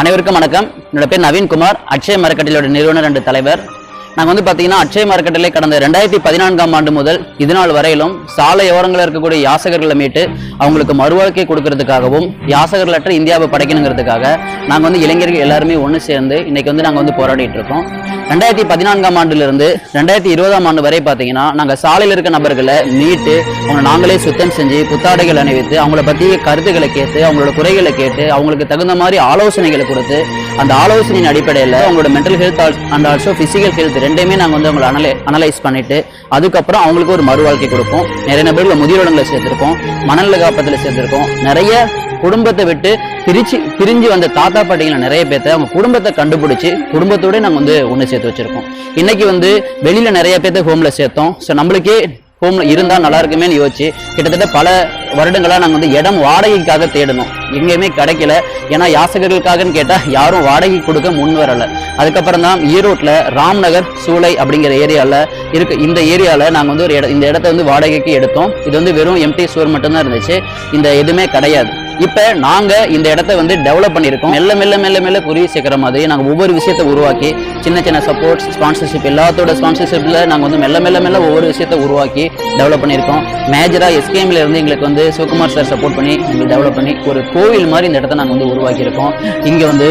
அனைவருக்கும் வணக்கம். என்னோட பேர் நவீன்குமார். அக்ஷய மரக்கட்டிலோட நிறுவனர் அண்டு தலைவர். நாங்கள் வந்து பார்த்தீங்கன்னா அட்சய மார்க்கெட்டில் கடந்த ரெண்டாயிரத்தி பதினான்காம் ஆண்டு முதல் இது நாள் வரையிலும் சாலை ஓரங்களில் இருக்கக்கூடிய யாசகர்களை மீட்டு அவங்களுக்கு மறுவாழ்க்கை கொடுக்கறதுக்காகவும் யாசகர்களற்ற இந்தியாவை படைக்கணுங்கிறதுக்காக நாங்கள் வந்து இளைஞர்கள் எல்லாருமே ஒன்று சேர்ந்து இன்னைக்கு வந்து நாங்கள் வந்து போராடிட்டு இருக்கோம். ரெண்டாயிரத்தி பதினான்காம் ஆண்டுலேருந்து ரெண்டாயிரத்தி இருபதாம் ஆண்டு வரை பார்த்தீங்கன்னா நாங்கள் சாலையில் இருக்க நபர்களை மீட்டு அவங்க நாங்களே சுத்தம் செஞ்சு புத்தாடைகள் அணிவித்து அவங்கள பற்றிய கருத்துக்களை கேட்டு அவங்களோட குறைகளை கேட்டு அவங்களுக்கு தகுந்த மாதிரி ஆலோசனைகளை கொடுத்து அந்த ஆலோசனையின் அடிப்படையில் அவங்களோட mental health and also physical health ரெண்டையுமே நாங்கள் வந்து அவங்களை அனலை அனலைஸ் பண்ணிட்டு அதுக்கப்புறம் அவங்களுக்கு ஒரு மறுவாழ்க்கை கொடுப்போம். நிறைய நபர்கள் முதியோரங்களை சேர்த்திருக்கோம் மணல் காப்பத்தில் சேர்த்துருக்கோம் நிறைய குடும்பத்தை விட்டு பிரிச்சு பிரிஞ்சு வந்த தாத்தா பாட்டிகளை நிறைய பேர்த்த அவங்க குடும்பத்தை கண்டுபிடிச்சி குடும்பத்தோடய நாங்கள் வந்து ஒன்று சேர்த்து வச்சுருக்கோம். இன்னைக்கு வந்து வெளியில் நிறைய பேர்த்த ஹோமில் சேர்த்தோம். ஸோ நம்மளுக்கே ஹோம்ல இருந்தால் நல்லா இருக்குமேனு யோசிச்சு கிட்டத்தட்ட பல வருடங்களாக நாங்கள் வந்து இடம் வாடகைக்காக தேடணும் எங்கேயுமே கிடைக்கல. ஏன்னா யாசகர்களுக்காகன்னு கேட்டால் யாரும் வாடகை கொடுக்க முன் வரலை. அதுக்கப்புறம் தான் ஈரோட்டில் ராம்நகர் சூளை அப்படிங்கிற ஏரியாவில் இருக்கு இந்த ஏரியாவில் நாங்கள் வந்து ஒரு இட இந்த இடத்த வந்து வாடகைக்கு எடுத்தோம். இது வந்து வெறும் எம்டி சுவர் மட்டும்தான் இருந்துச்சு. இந்த எதுவுமே கிடையாது. இப்போ நாங்கள் இந்த இடத்த வந்து டெவலப் பண்ணியிருக்கோம். மெல்ல மெல்ல மெல்ல மெல்ல குறி சேர்க்குற மாதிரி நாங்கள் ஒவ்வொரு விஷயத்தை உருவாக்கி சின்ன சின்ன சப்போர்ட்ஸ் ஸ்பான்சர்ஷிப் எல்லாத்தோட ஸ்பான்சர்ஷிப்பில் நாங்கள் வந்து மெல்ல மெல்ல மெல்ல ஒவ்வொரு விஷயத்தை உருவாக்கி டெவலப் பண்ணியிருக்கோம். மேஜராக எஸ்கேஎம்ல இருந்து எங்களுக்கு வந்து சிவகுமார் சார் சப்போர்ட் பண்ணி எங்களுக்கு டெவலப் பண்ணி ஒரு கோவில் மாதிரி இந்த இடத்த நாங்கள் வந்து உருவாக்கியிருக்கோம். இங்கே வந்து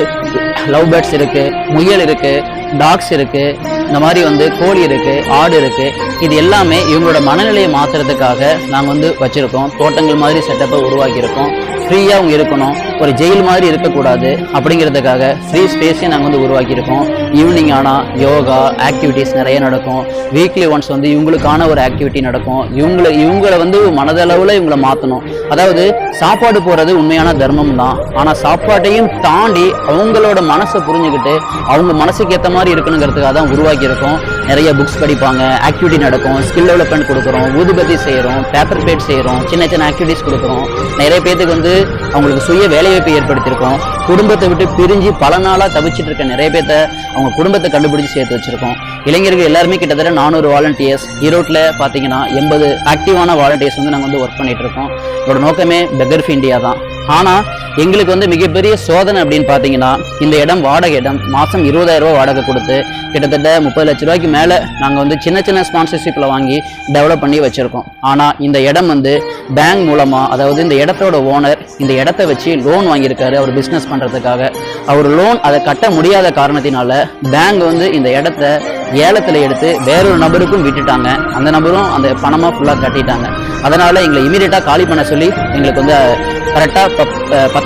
லவ் பேர்ட்ஸ் இருக்குது முயல் இருக்குது டாக்ஸ் இருக்குது இந்த மாதிரி வந்து கோழி இருக்கு ஆடு இருக்கு. இது எல்லாமே இவங்களோட மனநிலையை மாத்துறதுக்காக நாங்கள் வந்து வச்சிருக்கோம். தோட்டங்கள் மாதிரி செட்டப்பை உருவாக்கியிருக்கோம். ஃப்ரீயாக அவங்க இருக்கணும். ஒரு ஜெயில் மாதிரி இருக்கக்கூடாது அப்படிங்கிறதுக்காக ஃப்ரீ ஸ்பேஸையும் நாங்கள் வந்து உருவாக்கியிருக்கோம். ஈவினிங் ஆனால் யோகா ஆக்டிவிட்டீஸ் நிறைய நடக்கும். வீக்லி ஒன்ஸ் வந்து இவங்களுக்கான ஒரு ஆக்டிவிட்டி நடக்கும். இவங்களை இவங்களை வந்து மனதளவில் இவங்களை மாற்றணும் அதாவது சாப்பாடு போகிறது உண்மையான தர்மம் தான். ஆனால் சாப்பாட்டையும் தாண்டி அவங்களோட மனசை புரிஞ்சுக்கிட்டு அவங்க மனசுக்கு ஏற்ற மாதிரி இருக்கணுங்கிறதுக்காக தான் உருவாக்கி இருக்கும் நிறைய புக்ஸ் படிப்பாங்க. ஆக்டிவிட்டி நடக்கும். ஸ்கில் டெவலப்மெண்ட் கொடுக்குறோம். ஊதுபத்தி செய்கிறோம் பேப்பர் பிளேட் செய்கிறோம் சின்ன சின்ன ஆக்டிவிட்டிஸ் கொடுக்குறோம். நிறைய பேத்துக்கு வந்து அவங்களுக்கு சுய வேலைவாய்ப்பு ஏற்படுத்தியிருக்கோம். குடும்பத்தை விட்டு பிரிஞ்சு பல நாளாக தவிச்சிட்டு இருக்க நிறைய பேர்த்த அவங்க குடும்பத்தை கண்டுபிடிச்சு சேர்த்து வச்சிருக்கோம். இளைஞர்கள் எல்லாருமே கிட்டத்தட்ட நானூறு வாலண்டியர்ஸ் ஈரோட்டில் பார்த்தீங்கன்னா எண்பது ஆக்டிவான வாலண்டியர்ஸ் வந்து நாங்கள் வந்து ஒர்க் பண்ணிட்டு இருக்கோம். இதோட நோக்கமே பெகர்ஃப் இந்தியா தான். ஆனால் எங்களுக்கு வந்து மிகப்பெரிய சோதனை அப்படின்னு பார்த்தீங்கன்னா இந்த இடம் வாடகை இடம் மாதம் இருபதாயிரம் ரூபாய் வாடகை கொடுத்து கிட்டத்தட்ட முப்பது லட்ச ரூபாய்க்கு மேலே நாங்கள் வந்து சின்ன சின்ன ஸ்பான்சர்ஷிப்பில் வாங்கி டெவலப் பண்ணி வச்சுருக்கோம். ஆனால் இந்த இடம் வந்து பேங்க் மூலமாக அதாவது இந்த இடத்தோட ஓனர் இந்த இடத்த வச்சு லோன் வாங்கியிருக்காரு அவர் பிஸ்னஸ் பண்ணுறதுக்காக அவர் லோன் அதை கட்ட முடியாத காரணத்தினால பேங்க் வந்து இந்த இடத்த ஏலத்தில் எடுத்து வேறொரு நபருக்கும் விட்டுட்டாங்க. அந்த நபரும் அந்த பணமாக ஃபுல்லாக கட்டிட்டாங்க. அதனால் எங்களை இமீடியட்டாக காலி பண்ண சொல்லி எங்களுக்கு வந்து கரெக்டாக பத்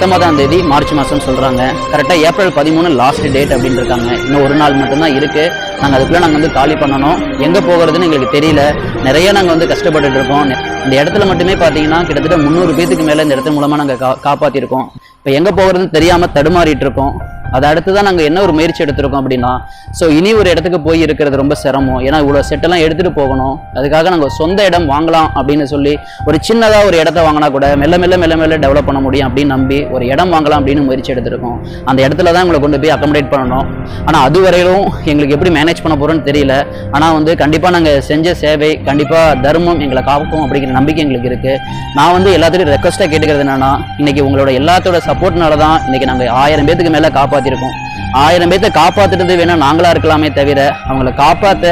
பத்தொன்பதாம் தேதி மார்ச் மாதம் சொல்கிறாங்க கரெக்டாக ஏப்ரல் பதிமூணு லாஸ்ட் டேட் அப்படின்னு இருக்காங்க இன்னும் ஒரு நாள் மட்டும்தான் இருக்குது நாங்கள் அதுக்குள்ளே நாங்கள் வந்து காலி பண்ணணும். எங்கே போகிறதுன்னு எங்களுக்கு தெரியல. நிறைய நாங்கள் வந்து கஷ்டப்பட்டுட்டு இருக்கோம். இந்த இடத்துல மட்டுமே பார்த்தீங்கன்னா கிட்டத்தட்ட முந்நூறு பேத்துக்கு மேலே இந்த இடத்து மூலமாக நாங்கள் கா காப்பாற்றிருக்கோம் இப்போ எங்கே போகிறதுன்னு தெரியாமல் தடுமாறிட்டு இருக்கோம். அதை அடுத்து தான் நாங்கள் என்ன ஒரு முயற்சி எடுத்திருக்கோம் அப்படின்னா ஸோ இனி ஒரு இடத்துக்கு போய் இருக்கிறது ரொம்ப சிரமம். ஏன்னா இவ்வளோ செட்டெல்லாம் எடுத்துகிட்டு போகணும். அதுக்காக நாங்கள் சொந்த இடம் வாங்கலாம் அப்படின்னு சொல்லி ஒரு சின்னதாக ஒரு இடத்த வாங்கினா கூட மெல்ல மெல்ல மெல்ல மெல்ல டெவலப் பண்ண முடியும் அப்படின்னு நம்பி ஒரு இடம் வாங்கலாம் அப்படின்னு முயற்சி எடுத்திருக்கோம். அந்த இடத்துல தான் எங்களை கொண்டு போய் அக்கமடேட் பண்ணணும். ஆனால் அது வரையிலும் எங்களுக்கு எப்படி மேனேஜ் பண்ண போகிறோன்னு தெரியல. ஆனால் வந்து கண்டிப்பாக நாங்கள் செஞ்ச சேவை கண்டிப்பாக தர்மம் எங்களை காக்கும் அப்படிங்கிற நம்பிக்கை எங்களுக்கு இருக்குது நான் வந்து எல்லாத்துலையும் ரெக்வஸ்ட்டாக கேட்டுக்கிறது என்னன்னா இன்னைக்கு உங்களோட எல்லாத்தோட சப்போர்ட்னால தான் இன்னைக்கு நாங்கள் ஆயிரம் பேத்துக்கு மேலே காப்பாற்றிருக்கோம் ஆயிரம் பேர்த்த காப்பாத்துறது வேணா நாங்களா இருக்கலாமே தவிர அவங்கள காப்பாத்த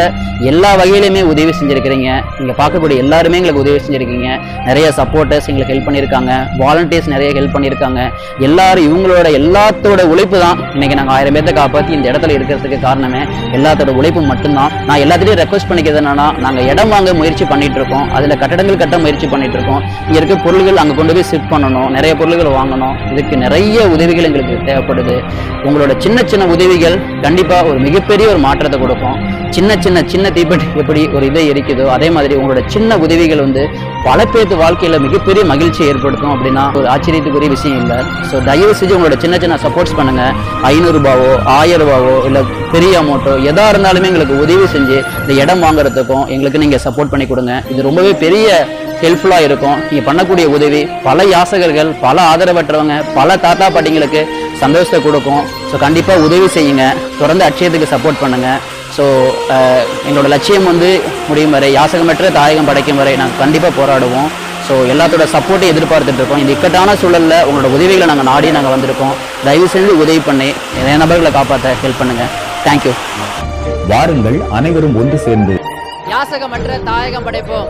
எல்லா வகையிலுமே உதவி செஞ்சிருக்கிறீங்க. நீங்க பார்க்கக்கூடிய எல்லாருமே எங்களுக்கு உதவி செஞ்சிருக்கீங்க. நிறைய சப்போர்ட்டர்ஸ் எங்களுக்கு ஹெல்ப் பண்ணியிருக்காங்க வாலண்டியர்ஸ் நிறைய ஹெல்ப் பண்ணியிருக்காங்க எல்லாரும் இவங்களோட எல்லாத்தோட உழைப்பு தான் இன்னைக்கு நாங்கள் ஆயிரம் பேர்த்த காப்பாற்றி இந்த இடத்துல இருக்கிறதுக்கு காரணமே. எல்லாத்தோட உழைப்பு மட்டும்தான். நான் எல்லாத்துலேயும் ரெக்வஸ்ட் பண்ணிக்கிறது என்னன்னா நாங்கள் இடம் வாங்க முயற்சி பண்ணிட்டு இருக்கோம் அதில் கட்டடங்கள் கட்ட முயற்சி பண்ணிட்டு இருக்கோம் இங்க இருக்க பொருள்கள் அங்கே கொண்டு போய் ஷிஃப்ட் பண்ணணும். நிறைய பொருள்கள் வாங்கணும். இதுக்கு நிறைய உதவிகள் எங்களுக்கு தேவைப்படுது. உங்களோட சின்ன சின்ன சின்ன உதவிகள் கண்டிப்பாக ஒரு மிகப்பெரிய ஒரு மாற்றத்தை கொடுக்கும். சின்ன சின்ன சின்ன தீப்பெட்டி எப்படி ஒரு இதை எரிக்குதோ அதே மாதிரி உங்களோட சின்ன உதவிகள் வந்து பல பேர்த்து வாழ்க்கையில் மிகப்பெரிய மகிழ்ச்சி ஏற்படுத்தும் அப்படின்னா ஒரு ஆச்சரியத்துக்குரிய விஷயம் இல்லை. ஸோ தயவு செஞ்சு உங்களோட சின்ன சின்ன சப்போர்ட்ஸ் பண்ணுங்க. ஐநூறுரூபாவோ ஆயிரம் ரூபாவோ இல்லை பெரிய அமௌண்ட்டோ எதா இருந்தாலுமே எங்களுக்கு உதவி செஞ்சு இந்த இடம் வாங்குறதுக்கும் எங்களுக்கு நீங்கள் சப்போர்ட் பண்ணி கொடுங்க. இது ரொம்பவே பெரிய ஹெல்ப்ஃபுல்லாக இருக்கும். நீங்கள் பண்ணக்கூடிய உதவி பல யாசகர்கள் பல ஆதரவற்றவங்க பல தாத்தா பாட்டிங்களுக்கு சந்தோஷத்தை கொடுக்கும். ஸோ கண்டிப்பாக உதவி செய்யுங்க. தொடர்ந்து அட்சயத்துக்கு சப்போர்ட் பண்ணுங்கள் ஸோ எங்களோட லட்சியம் வந்து முடியும் வரை யாசகமற்ற தாயகம் படைக்கும் வரை நாங்கள் கண்டிப்பாக போராடுவோம். ஸோ எல்லாத்தோட சப்போர்ட்டையும் எதிர்பார்த்துட்டு இருக்கோம். இந்த இக்கட்டான சூழலில் உங்களோட உதவிகளை நாங்கள் நாடி நாங்கள் வந்திருக்கோம். தயவு செஞ்சு உதவி பண்ணி நிறைய நபர்களை காப்பாற்ற ஹெல்ப் பண்ணுங்கள் தேங்க்யூ வாருங்கள் அனைவரும் ஒன்று சேர்ந்து. யாசகமற்ற தாயகம் படைப்போம்.